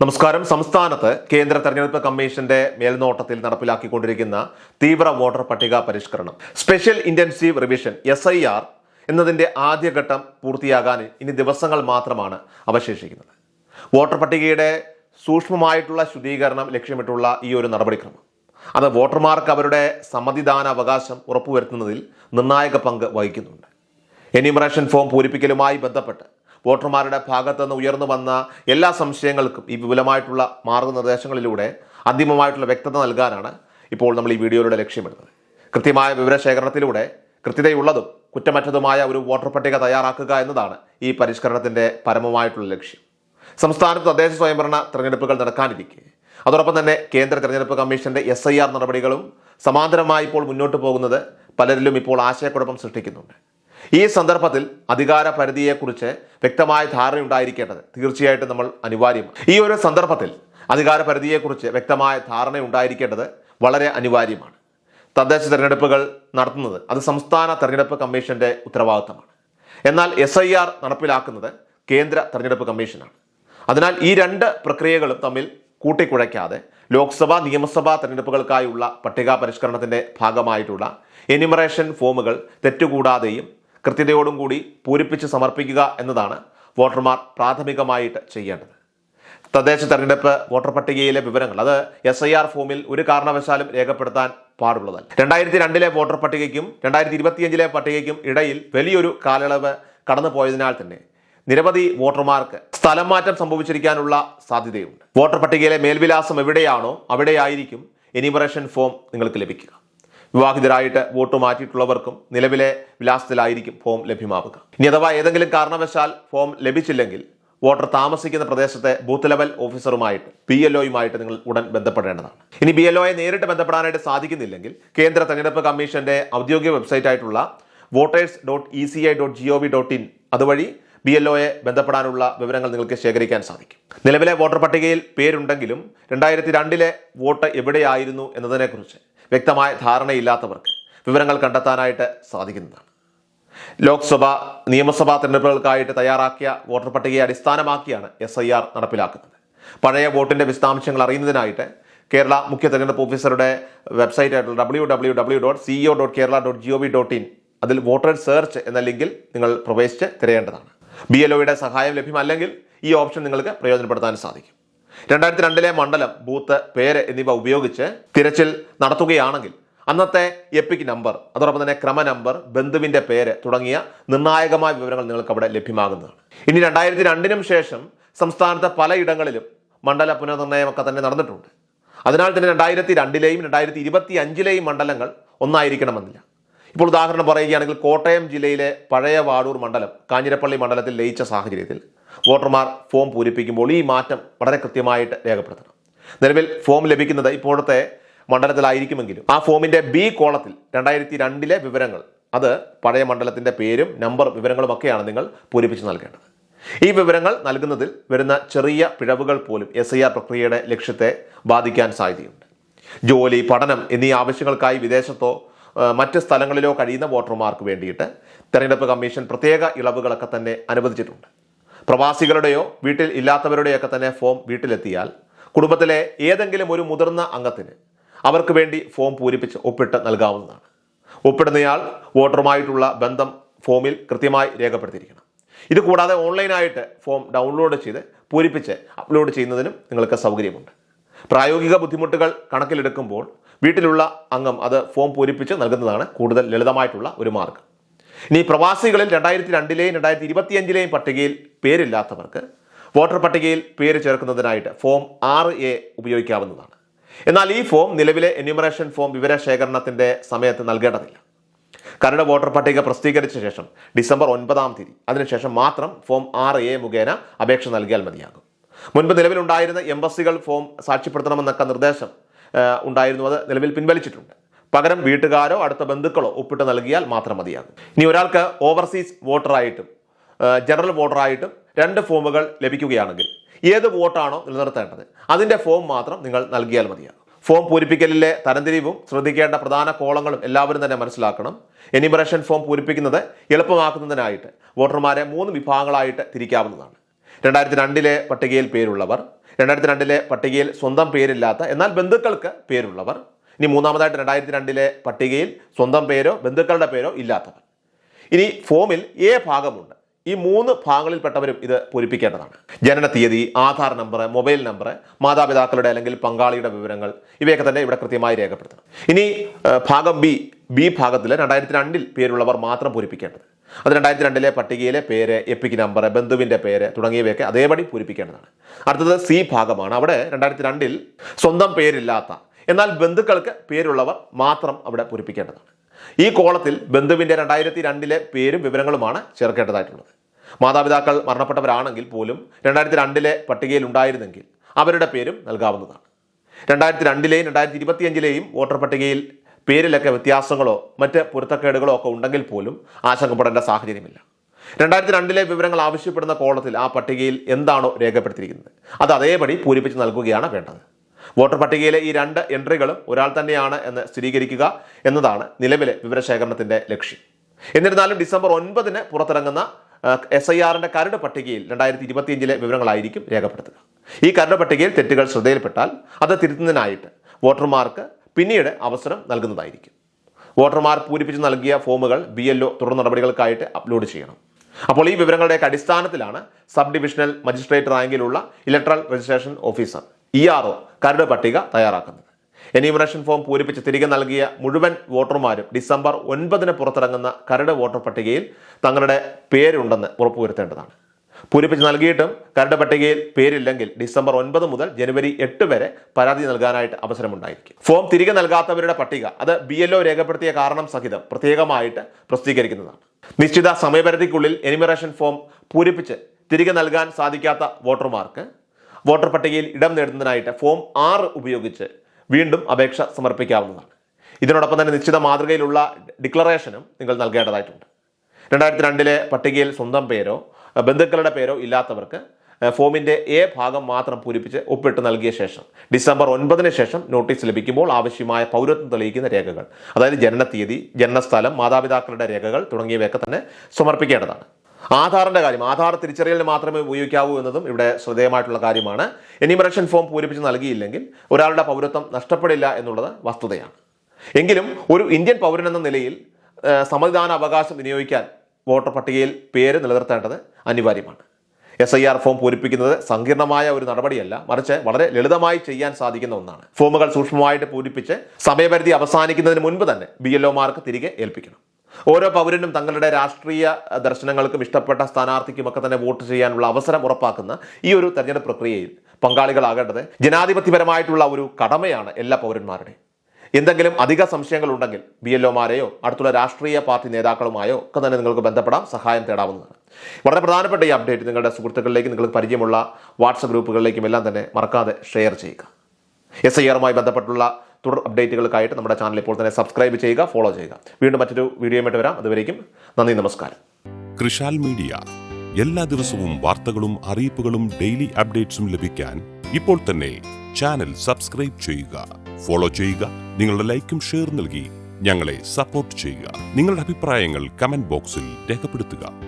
നമസ്കാരം. സംസ്ഥാനത്ത് കേന്ദ്ര തെരഞ്ഞെടുപ്പ് കമ്മീഷന്റെ മേൽനോട്ടത്തിൽ നടപ്പിലാക്കിക്കൊണ്ടിരിക്കുന്ന തീവ്ര വോട്ടർ പട്ടിക പരിഷ്കരണം. Special intensive revision S I R എന്നതിന്റെ ആദ്യഘട്ടം പൂർത്തിയാകാൻ ഇനി ദിവസങ്ങൾ മാത്രമാണ് അവശേഷിക്കുന്നത്. വോട്ടർ പട്ടികയുടെ സൂക്ഷ്മമായിട്ടുള്ള ശുദ്ധീകരണം ലക്ഷ്യമിട്ടുള്ള ഈ ഒരു നടപടിക്രമം. അത് വോട്ടർമാർക്ക് അവരുടെ സമ്മതിദാന അവകാശം ഉറപ്പുവരുത്തുന്നതിൽ നിർണായക പങ്ക് വഹിക്കുന്നുണ്ട്. എന്യൂമറേഷൻ ഫോം പൂരിപ്പിക്കലുമായി ബന്ധപ്പെട്ട് വോട്ടർമാരുടെ ഭാഗത്തു നിന്ന് ഉയർന്നു വന്ന എല്ലാ സംശയങ്ങൾക്കും ഈ വിപുലമായിട്ടുള്ള മാർഗനിർദ്ദേശങ്ങളിലൂടെ അന്തിമമായിട്ടുള്ള വ്യക്തത നൽകാനാണ് ഇപ്പോൾ നമ്മൾ ഈ വീഡിയോയിലൂടെ ലക്ഷ്യമിടുന്നത്. കൃത്യമായ വിവരശേഖരണത്തിലൂടെ കൃത്യതയുള്ളതും കുറ്റമറ്റതുമായ ഒരു വോട്ടർ പട്ടിക തയ്യാറാക്കുക എന്നതാണ് ഈ പരിഷ്കരണത്തിന്റെ പരമമായിട്ടുള്ള ലക്ഷ്യം. സംസ്ഥാനത്ത് തദ്ദേശ സ്വയംഭരണ തെരഞ്ഞെടുപ്പുകൾ നടക്കാനിരിക്കെ. അതോടൊപ്പം തന്നെ കേന്ദ്ര തെരഞ്ഞെടുപ്പ് കമ്മീഷന്റെ എസ് ഐ ആർ നടപടികളും സമാന്തരമായി ഇപ്പോൾ മുന്നോട്ട് പോകുന്നത് പലരിലും ഇപ്പോൾ ആശയക്കുഴപ്പം സൃഷ്ടിക്കുന്നുണ്ട്. ഈ സന്ദർഭത്തിൽ അധികാര പരിധിയെക്കുറിച്ച് വ്യക്തമായ ധാരണ ഉണ്ടായിരിക്കേണ്ടത് തീർച്ചയായിട്ടും നമ്മൾ അനിവാര്യമാണ്. ഈ ഒരു സന്ദർഭത്തിൽ അധികാര പരിധിയെക്കുറിച്ച് വ്യക്തമായ ധാരണ ഉണ്ടായിരിക്കേണ്ടത് വളരെ അനിവാര്യമാണ്. തദ്ദേശ തെരഞ്ഞെടുപ്പുകൾ നടത്തുന്നത് അത് സംസ്ഥാന തെരഞ്ഞെടുപ്പ് കമ്മീഷന്റെ ഉത്തരവാദിത്തമാണ്. എന്നാൽ എസ് ഐ ആർ നടപ്പിലാക്കുന്നത് കേന്ദ്ര തെരഞ്ഞെടുപ്പ് കമ്മീഷനാണ്. അതിനാൽ ഈ രണ്ട് പ്രക്രിയകളും തമ്മിൽ കൂട്ടിക്കുഴയ്ക്കാതെ ലോക്സഭാ നിയമസഭാ തെരഞ്ഞെടുപ്പുകൾക്കായുള്ള പട്ടിക പരിഷ്കരണത്തിന്റെ ഭാഗമായിട്ടുള്ള എനിമറേഷൻ ഫോമുകൾ തെറ്റുകൂടാതെയും കൃത്യതയോടും കൂടി പൂരിപ്പിച്ച് സമർപ്പിക്കുക എന്നതാണ് വോട്ടർമാർ പ്രാഥമികമായിട്ട് ചെയ്യേണ്ടത്. തദ്ദേശ തെരഞ്ഞെടുപ്പ് വോട്ടർ പട്ടികയിലെ വിവരങ്ങൾ അത് എസ് ഐ ആർ ഫോമിൽ ഒരു കാരണവശാലും രേഖപ്പെടുത്താൻ പാടുള്ളതല്ല. രണ്ടായിരത്തി രണ്ടിലെ വോട്ടർ പട്ടികയ്ക്കും രണ്ടായിരത്തി ഇരുപത്തിയഞ്ചിലെ പട്ടികയ്ക്കും ഇടയിൽ വലിയൊരു കാലയളവ് കടന്നുപോയതിനാൽ തന്നെ നിരവധി വോട്ടർമാർക്ക് സ്ഥലം മാറ്റം സംഭവിച്ചിരിക്കാനുള്ള സാധ്യതയുണ്ട്. വോട്ടർ പട്ടികയിലെ മേൽവിലാസം എവിടെയാണോ അവിടെയായിരിക്കും എനിമറേഷൻ ഫോം നിങ്ങൾക്ക് ലഭിക്കുക. വിവാഹിതരായിട്ട് വോട്ട് മാറ്റിയിട്ടുള്ളവർക്കും നിലവിലെ വിലാസത്തിലായിരിക്കും ഫോം ലഭ്യമാവുക. ഇനി അഥവാ ഏതെങ്കിലും കാരണവശാൽ ഫോം ലഭിച്ചില്ലെങ്കിൽ വോട്ടർ താമസിക്കുന്ന പ്രദേശത്തെ ബൂത്ത് ലെവൽ ഓഫീസറുമായിട്ട് ബി എൽ ഒയുമായിട്ട് നിങ്ങൾ ഉടൻ ബന്ധപ്പെടേണ്ടതാണ്. ഇനി ബി എൽ ഒയെ നേരിട്ട് ബന്ധപ്പെടാനായിട്ട് സാധിക്കുന്നില്ലെങ്കിൽ കേന്ദ്ര തെരഞ്ഞെടുപ്പ് കമ്മീഷന്റെ ഔദ്യോഗിക വെബ്സൈറ്റ് ആയിട്ടുള്ള voters dot E C I dot G O V dot in അതുവഴി ബി എൽ ഒയെ ബന്ധപ്പെടാനുള്ള വിവരങ്ങൾ നിങ്ങൾക്ക് ശേഖരിക്കാൻ സാധിക്കും. നിലവിലെ വോട്ടർ പട്ടികയിൽ പേരുണ്ടെങ്കിലും രണ്ടായിരത്തി രണ്ടിലെ വോട്ട് എവിടെയായിരുന്നു എന്നതിനെക്കുറിച്ച് വ്യക്തമായ ധാരണയില്ലാത്തവർക്ക് വിവരങ്ങൾ കണ്ടെത്താനായിട്ട് സാധിക്കുന്നതാണ്. ലോക്സഭ നിയമസഭാ തെരഞ്ഞെടുപ്പുകൾക്കായിട്ട് തയ്യാറാക്കിയ വോട്ടർ പട്ടികയെ അടിസ്ഥാനമാക്കിയാണ് എസ് ഐ ആർ നടപ്പിലാക്കുന്നത്. പഴയ വോട്ടിന്റെ വിശദാംശങ്ങൾ അറിയുന്നതിനായിട്ട് കേരള മുഖ്യ തെരഞ്ഞെടുപ്പ് ഓഫീസറുടെ വെബ്സൈറ്റ് ആയിട്ടുള്ള W W W dot C E O dot Kerala dot O V dot in അതിൽ വോട്ടർ സെർച്ച് എന്ന ലിങ്കിൽ നിങ്ങൾ പ്രവേശിച്ച് തിരയേണ്ടതാണ്. ബി എൽ ഒയുടെ സഹായം ലഭ്യമല്ലെങ്കിൽ ഈ ഓപ്ഷൻ നിങ്ങൾക്ക് പ്രയോജനപ്പെടുത്താൻ സാധിക്കും. രണ്ടായിരത്തി രണ്ടിലെ മണ്ഡലം ബൂത്ത് പേര് എന്നിവ ഉപയോഗിച്ച് തിരച്ചിൽ നടത്തുകയാണെങ്കിൽ അന്നത്തെ എപ്പിക് നമ്പർ അതോടൊപ്പം തന്നെ ക്രമ നമ്പർ ബന്ധുവിന്റെ പേര് തുടങ്ങിയ നിർണായകമായ വിവരങ്ങൾ നിങ്ങൾക്ക് അവിടെ ലഭ്യമാകുന്നതാണ്. ഇനി രണ്ടായിരത്തി രണ്ടിനും ശേഷം സംസ്ഥാനത്തെ പലയിടങ്ങളിലും മണ്ഡല പുനർനിർണയമൊക്കെ തന്നെ നടന്നിട്ടുണ്ട്. അതിനാൽ തന്നെ രണ്ടായിരത്തി രണ്ടിലെയും രണ്ടായിരത്തി ഇരുപത്തി അഞ്ചിലെയും മണ്ഡലങ്ങൾ ഒന്നായിരിക്കണമെന്നില്ല. ഇപ്പോൾ ഉദാഹരണം പറയുകയാണെങ്കിൽ കോട്ടയം ജില്ലയിലെ പഴയ വാടൂർ മണ്ഡലം കാഞ്ഞിരപ്പള്ളി മണ്ഡലത്തിൽ ലയിച്ച സാഹചര്യത്തിൽ വോട്ടർമാർ ഫോം പൂരിപ്പിക്കുമ്പോൾ ഈ മാറ്റം വളരെ കൃത്യമായിട്ട് രേഖപ്പെടുത്തണം. നിലവിൽ ഫോം ലഭിക്കുന്നത് ഇപ്പോഴത്തെ മണ്ഡലത്തിലായിരിക്കുമെങ്കിലും ആ ഫോമിന്റെ ബി കോളത്തിൽ രണ്ടായിരത്തി രണ്ടിലെ വിവരങ്ങൾ അത് പഴയ മണ്ഡലത്തിന്റെ പേരും നമ്പർ വിവരങ്ങളും ഒക്കെയാണ് നിങ്ങൾ പൂരിപ്പിച്ച് നൽകേണ്ടത്. ഈ വിവരങ്ങൾ നൽകുന്നതിൽ വരുന്ന ചെറിയ പിഴവുകൾ പോലും എസ് ഐ ആർ പ്രക്രിയയുടെ ലക്ഷ്യത്തെ ബാധിക്കാൻ സാധ്യതയുണ്ട്. ജോലി പഠനം എന്നീ ആവശ്യങ്ങൾക്കായി വിദേശത്തോ മറ്റ് സ്ഥലങ്ങളിലോ കഴിയുന്ന വോട്ടർമാർക്ക് വേണ്ടിയിട്ട് തെരഞ്ഞെടുപ്പ് കമ്മീഷൻ പ്രത്യേക ഇളവുകളൊക്കെ തന്നെ അനുവദിച്ചിട്ടുണ്ട്. പ്രവാസികളുടെയോ വീട്ടിൽ ഇല്ലാത്തവരുടെയൊക്കെ തന്നെ ഫോം വീട്ടിലെത്തിയാൽ കുടുംബത്തിലെ ഏതെങ്കിലും ഒരു മുതിർന്ന അംഗത്തിന് അവർക്ക് വേണ്ടി ഫോം പൂരിപ്പിച്ച് ഒപ്പിട്ട് നൽകാവുന്നതാണ്. ഒപ്പിടുന്നയാൾ വോട്ടറുമായിട്ടുള്ള ബന്ധം ഫോമിൽ കൃത്യമായി രേഖപ്പെടുത്തിയിരിക്കണം. ഇത് കൂടാതെ ഓൺലൈനായിട്ട് ഫോം ഡൗൺലോഡ് ചെയ്ത് പൂരിപ്പിച്ച് അപ്ലോഡ് ചെയ്യുന്നതിനും നിങ്ങൾക്ക് സൗകര്യമുണ്ട്. പ്രായോഗിക ബുദ്ധിമുട്ടുകൾ കണക്കിലെടുക്കുമ്പോൾ വീട്ടിലുള്ള അംഗം അത് ഫോം പൂരിപ്പിച്ച് നൽകുന്നതാണ് കൂടുതൽ ലളിതമായിട്ടുള്ള ഒരു മാർഗം. ഇനി പ്രവാസികളിൽ രണ്ടായിരത്തി രണ്ടിലെയും രണ്ടായിരത്തി ഇരുപത്തിയഞ്ചിലെയും പട്ടികയിൽ പേരില്ലാത്തവർക്ക് വോട്ടർ പട്ടികയിൽ പേര് ചേർക്കുന്നതിനായിട്ട് ഫോം ആറ് എ ഉപയോഗിക്കാവുന്നതാണ്. എന്നാൽ ഈ ഫോം നിലവിലെ എന്യൂമറേഷൻ ഫോം വിവരശേഖരണത്തിന്റെ സമയത്ത് നൽകേണ്ടതില്ല. കരട് വോട്ടർ പട്ടിക പ്രസിദ്ധീകരിച്ച ശേഷം ഡിസംബർ ഒൻപതാം തീയതി അതിനുശേഷം മാത്രം ഫോം ആറ് എ മുഖേന അപേക്ഷ നൽകിയാൽ മതിയാകും. മുൻപ് നിലവിലുണ്ടായിരുന്ന എംബസികൾ ഫോം സാക്ഷ്യപ്പെടുത്തണമെന്നൊക്കെ നിർദ്ദേശം ഉണ്ടായിരുന്നു. അത് നിലവിൽ പിൻവലിച്ചിട്ടുണ്ട്. പകരം വീട്ടുകാരോ അടുത്ത ബന്ധുക്കളോ ഒപ്പിട്ട് നൽകിയാൽ മാത്രം മതിയാകും. ഇനി ഒരാൾക്ക് ഓവർസീസ് വോട്ടറായിട്ടും ജനറൽ വോട്ടറായിട്ടും രണ്ട് ഫോമുകൾ ലഭിക്കുകയാണെങ്കിൽ ഏത് വോട്ടാണോ നിലനിർത്തേണ്ടത്? അതിന്റെ ഫോം മാത്രം നിങ്ങൾ നൽകിയാൽ മതിയാകും. ഫോം പൂരിപ്പിക്കലിലെ തരംതിരിവും ശ്രദ്ധിക്കേണ്ട പ്രധാന കോളങ്ങളും എല്ലാവരും തന്നെ മനസ്സിലാക്കണം. എനിമറേഷൻ ഫോം പൂരിപ്പിക്കുന്നത് എളുപ്പമാക്കുന്നതിനായിട്ട് വോട്ടർമാരെ മൂന്ന് വിഭാഗങ്ങളായിട്ട് തിരിക്കാവുന്നതാണ്. രണ്ടായിരത്തി രണ്ടിലെ പട്ടികയിൽ പേരുള്ളവർ രണ്ടായിരത്തി രണ്ടിലെ പട്ടികയിൽ സ്വന്തം പേരില്ലാത്ത എന്നാൽ ബന്ധുക്കൾക്ക് പേരുള്ളവർ ഇനി മൂന്നാമതായിട്ട് രണ്ടായിരത്തി രണ്ടിലെ പട്ടികയിൽ സ്വന്തം പേരോ ബന്ധുക്കളുടെ പേരോ ഇല്ലാത്തവർ. ഇനി ഫോമിൽ എ ഭാഗമുണ്ട്. ഈ മൂന്ന് ഭാഗങ്ങളിൽപ്പെട്ടവരും ഇത് പൂരിപ്പിക്കേണ്ടതാണ്. ജനന തീയതി ആധാർ നമ്പർ മൊബൈൽ നമ്പർ മാതാപിതാക്കളുടെ അല്ലെങ്കിൽ പങ്കാളിയുടെ വിവരങ്ങൾ ഇവയൊക്കെ തന്നെ ഇവിടെ കൃത്യമായി രേഖപ്പെടുത്തണം. ഇനി ഭാഗം ബി ബി ഭാഗത്തിൽ രണ്ടായിരത്തി രണ്ടിൽ പേരുള്ളവർ മാത്രം പൂരിപ്പിക്കേണ്ടത്. അത് രണ്ടായിരത്തി രണ്ടിലെ പട്ടികയിലെ പേര് എപ്പിക് നമ്പർ ബന്ധുവിന്റെ പേര് തുടങ്ങിയവയൊക്കെ അതേപടി പൂരിപ്പിക്കേണ്ടതാണ്. അടുത്തത് സി ഭാഗമാണ്. അവിടെ രണ്ടായിരത്തി രണ്ടിൽ സ്വന്തം പേരില്ലാത്ത എന്നാൽ ബന്ധുക്കൾക്ക് പേരുള്ളവർ മാത്രം അവിടെ പൂരിപ്പിക്കേണ്ടതാണ്. ഈ കോളത്തിൽ ബന്ധുവിന്റെ രണ്ടായിരത്തി രണ്ടിലെ പേരും വിവരങ്ങളുമാണ് ചേർക്കേണ്ടതായിട്ടുള്ളത്. മാതാപിതാക്കൾ മരണപ്പെട്ടവരാണെങ്കിൽ പോലും രണ്ടായിരത്തി രണ്ടിലെ പട്ടികയിൽ ഉണ്ടായിരുന്നെങ്കിൽ അവരുടെ പേരും നൽകാവുന്നതാണ്. രണ്ടായിരത്തി രണ്ടിലെയും രണ്ടായിരത്തി ഇരുപത്തിയഞ്ചിലെയും വോട്ടർ പട്ടികയിൽ പേരിലൊക്കെ വ്യത്യാസങ്ങളോ മറ്റ് പൊരുത്തക്കേടുകളോ ഒക്കെ ഉണ്ടെങ്കിൽ പോലും ആശങ്കപ്പെടേണ്ട സാഹചര്യമില്ല. രണ്ടായിരത്തി രണ്ടിലെ വിവരങ്ങൾ ആവശ്യപ്പെടുന്ന കോളത്തിൽ ആ പട്ടികയിൽ എന്താണോ രേഖപ്പെടുത്തിയിരിക്കുന്നത്. അത് അതേപടി പൂരിപ്പിച്ച് നൽകുകയാണ് വേണ്ടത്. വോട്ടർ പട്ടികയിലെ ഈ രണ്ട് എൻട്രികളും ഒരാൾ തന്നെയാണ് എന്ന് സ്ഥിരീകരിക്കുക എന്നതാണ് നിലവിലെ വിവരശേഖരണത്തിന്റെ ലക്ഷ്യം. എന്നിരുന്നാലും ഡിസംബർ ഒൻപതിന് പുറത്തിറങ്ങുന്ന എസ് ഐ ആറിന്റെ കരട് പട്ടികയിൽ രണ്ടായിരത്തി ഇരുപത്തിയഞ്ചിലെ വിവരങ്ങളായിരിക്കും രേഖപ്പെടുത്തുക. ഈ കരട് പട്ടികയിൽ തെറ്റുകൾ ശ്രദ്ധയിൽപ്പെട്ടാൽ അത് തിരുത്തുന്നതിനായിട്ട് വോട്ടർമാർക്ക് പിന്നീട് അവസരം നൽകുന്നതായിരിക്കും. വോട്ടർമാർ പൂരിപ്പിച്ച് നൽകിയ ഫോമുകൾ ബി എൽ ഒ തുടർ നടപടികൾക്കായിട്ട് അപ്ലോഡ് ചെയ്യണം. അപ്പോൾ ഈ വിവരങ്ങളുടെയൊക്കെ അടിസ്ഥാനത്തിലാണ് സബ് ഡിവിഷണൽ മജിസ്ട്രേറ്റ് റാങ്കിലുള്ള electoral registration officer E R O കരട് പട്ടിക തയ്യാറാക്കുന്നത്. എന്യൂമറേഷൻ ഫോം പൂരിപ്പിച്ച് തിരികെ നൽകിയ മുഴുവൻ വോട്ടർമാരും ഡിസംബർ ഒൻപതിന് പുറത്തിറങ്ങുന്ന കരട് വോട്ടർ പട്ടികയിൽ തങ്ങളുടെ പേരുണ്ടെന്ന് ഉറപ്പുവരുത്തേണ്ടതാണ്. പൂരിപ്പിച്ച് നൽകിയിട്ടും കരട് പട്ടികയിൽ പേരില്ലെങ്കിൽ ഡിസംബർ ഒൻപത് മുതൽ ജനുവരി എട്ട് വരെ പരാതി നൽകാനായിട്ട് അവസരമുണ്ടായിരിക്കും. ഫോം തിരികെ നൽകാത്തവരുടെ പട്ടിക അത് ബി എൽ രേഖപ്പെടുത്തിയ കാരണം സഹിതം പ്രത്യേകമായിട്ട് പ്രസിദ്ധീകരിക്കുന്നതാണ്. നിശ്ചിത സമയപരിധിക്കുള്ളിൽ എനിമറേഷൻ ഫോം പൂരിപ്പിച്ച് തിരികെ നൽകാൻ സാധിക്കാത്ത വോട്ടർമാർക്ക് വോട്ടർ പട്ടികയിൽ ഇടം നേടുന്നതിനായിട്ട് ഫോം ആറ് ഉപയോഗിച്ച് വീണ്ടും അപേക്ഷ സമർപ്പിക്കാവുന്നതാണ്. ഇതിനോടൊപ്പം തന്നെ നിശ്ചിത മാതൃകയിലുള്ള ഡിക്ലറേഷനും നിങ്ങൾ നൽകേണ്ടതായിട്ടുണ്ട്. രണ്ടായിരത്തി രണ്ടിലെ പട്ടികയിൽ സ്വന്തം പേരോ ബന്ധുക്കളുടെ പേരോ ഇല്ലാത്തവർക്ക് ഫോമിന്റെ എ ഭാഗം മാത്രം പൂരിപ്പിച്ച് ഒപ്പിട്ട് നൽകിയ ശേഷം ഡിസംബർ ഒൻപതിന് ശേഷം നോട്ടീസ് ലഭിക്കുമ്പോൾ ആവശ്യമായ പൗരത്വം തെളിയിക്കുന്ന രേഖകൾ അതായത് ജനനത്തീയതി ജനനസ്ഥലം മാതാപിതാക്കളുടെ രേഖകൾ തുടങ്ങിയവയൊക്കെ തന്നെ സമർപ്പിക്കേണ്ടതാണ്. ആധാറിന്റെ കാര്യം ആധാർ തിരിച്ചറിയലിന് മാത്രമേ ഉപയോഗിക്കാവൂ എന്നതും ഇവിടെ ശ്രദ്ധേയമായിട്ടുള്ള കാര്യമാണ്. എനിമറേഷൻ ഫോം പൂരിപ്പിച്ച് നൽകിയില്ലെങ്കിൽ ഒരാളുടെ പൗരത്വം നഷ്ടപ്പെടില്ല എന്നുള്ളത് വസ്തുതയാണ്. എങ്കിലും ഒരു ഇന്ത്യൻ പൗരൻ എന്ന നിലയിൽ സമ്മതിദാന അവകാശം വിനിയോഗിക്കാൻ വോട്ടർ പട്ടികയിൽ പേര് നിലനിർത്തേണ്ടത് അനിവാര്യമാണ്. എസ് ഐ ആർ ഫോം പൂരിപ്പിക്കുന്നത് സങ്കീർണമായ ഒരു നടപടിയല്ല മറിച്ച് വളരെ ലളിതമായി ചെയ്യാൻ സാധിക്കുന്ന ഒന്നാണ്. ഫോമുകൾ സൂക്ഷ്മമായിട്ട് പൂരിപ്പിച്ച് സമയപരിധി അവസാനിക്കുന്നതിന് മുൻപ് തന്നെ ബി എൽ ഒമാർക്ക് തിരികെ ഏൽപ്പിക്കണം. ഓരോ പൗരനും തങ്ങളുടെ രാഷ്ട്രീയ ദർശനങ്ങൾക്കും ഇഷ്ടപ്പെട്ട സ്ഥാനാർത്ഥിക്കും ഒക്കെ തന്നെ വോട്ട് ചെയ്യാനുള്ള അവസരം ഉറപ്പാക്കുന്ന ഈ ഒരു തെരഞ്ഞെടുപ്പ് പ്രക്രിയയിൽ പങ്കാളികളാകേണ്ടത് ജനാധിപത്യപരമായിട്ടുള്ള ഒരു കടമയാണ് എല്ലാ പൗരന്മാരുടെയും. എന്തെങ്കിലും അധിക സംശയങ്ങൾ ഉണ്ടെങ്കിൽ ബി എൽ ഒമാരെയോ അടുത്തുള്ള രാഷ്ട്രീയ പാർട്ടി നേതാക്കളുമായോ ഒക്കെ തന്നെ നിങ്ങൾക്ക് ബന്ധപ്പെടാം സഹായം തേടാവുന്നതാണ്. വളരെ പ്രധാനപ്പെട്ട ഈ അപ്ഡേറ്റ് നിങ്ങളുടെ സുഹൃത്തുക്കളിലേക്ക് നിങ്ങൾക്ക് പരിചയമുള്ള വാട്സപ്പ് ഗ്രൂപ്പുകളിലേക്കും എല്ലാം തന്നെ മറക്കാതെ ഷെയർ ചെയ്യുക. എസ് ഐ ആറുമായി ബന്ധപ്പെട്ടുള്ള തുടർ അപ്ഡേറ്റുകൾക്കായിട്ട് നമ്മുടെ ചാനൽ ഇപ്പോൾ തന്നെ സബ്സ്ക്രൈബ് ചെയ്യുക ഫോളോ ചെയ്യുക. വീണ്ടും മറ്റൊരു വീഡിയോയുമായിട്ട് വരാം. അതുവരേക്കും നന്ദി നമസ്കാരം. കൃഷാൽ മീഡിയ. എല്ലാ ദിവസവും വാർത്തകളും അറിയിപ്പുകളും ഡെയിലി അപ്ഡേറ്റ്സും ലഭിക്കാൻ ഇപ്പോൾ തന്നെ ചാനൽ സബ്സ്ക്രൈബ് ചെയ്യുക. ഫോളോ ചെയ്യുക. നിങ്ങളുടെ ലൈക്കും ഷെയർ നൽകി ഞങ്ങളെ സപ്പോർട്ട് ചെയ്യുക. നിങ്ങളുടെ അഭിപ്രായങ്ങൾ കമന്റ് ബോക്സിൽ രേഖപ്പെടുത്തുക.